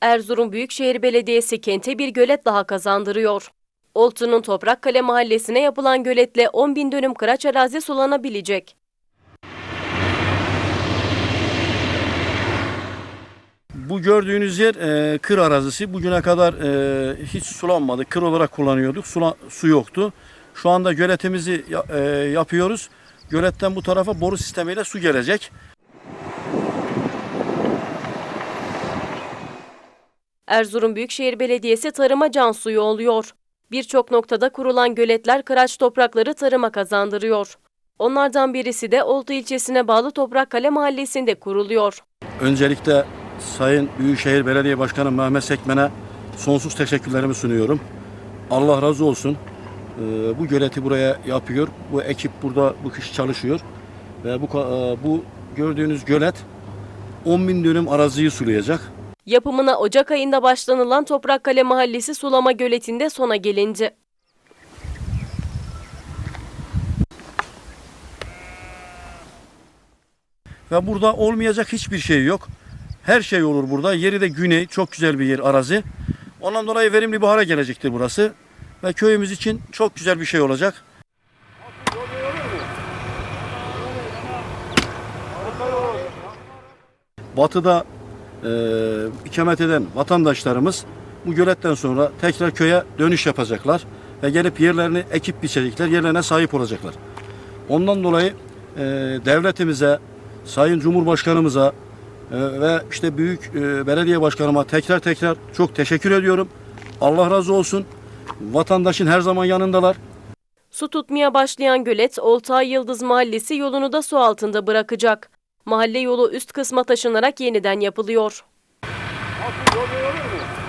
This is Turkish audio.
Erzurum Büyükşehir Belediyesi kente bir gölet daha kazandırıyor. Oltu'nun Toprakkale mahallesine yapılan göletle 10 bin dönüm kıraç arazi sulanabilecek. Bu gördüğünüz yer e, kır arazisi. Bugüne kadar e, hiç sulanmadı. Kır olarak kullanıyorduk. Sula, su yoktu. Şu anda göletimizi e, yapıyoruz. Göletten bu tarafa boru sistemiyle su gelecek. Erzurum Büyükşehir Belediyesi tarıma can suyu oluyor. Birçok noktada kurulan göletler kıraç toprakları tarıma kazandırıyor. Onlardan birisi de Oltu ilçesine bağlı Toprakkale mahallesinde kuruluyor. Öncelikle Sayın Büyükşehir Belediye Başkanı Mehmet Sekmen'e sonsuz teşekkürlerimi sunuyorum. Allah razı olsun. E, bu göleti buraya yapıyor. Bu ekip burada bu kişi çalışıyor. Ve bu, e, bu gördüğünüz gölet 10 bin dönüm araziyi sulayacak. Yapımına Ocak ayında başlanılan Toprakkale Mahallesi sulama göletinde sona gelindi. Ve burada olmayacak hiçbir şey yok. Her şey olur burada. Yeri de güney. Çok güzel bir yer arazi. Ondan dolayı verimli hale gelecektir burası. Ve köyümüz için çok güzel bir şey olacak. Batıda e, ikamet eden vatandaşlarımız bu göletten sonra tekrar köye dönüş yapacaklar. Ve gelip yerlerini ekip biçecekler. Yerlerine sahip olacaklar. Ondan dolayı e, devletimize, Sayın Cumhurbaşkanımıza e, ve işte büyük e, belediye başkanıma tekrar tekrar çok teşekkür ediyorum. Allah razı olsun. Vatandaşın her zaman yanındalar. Su tutmaya başlayan gölet Oltay Yıldız Mahallesi yolunu da su altında bırakacak. Mahalle yolu üst kısma taşınarak yeniden yapılıyor. Yol verir mi?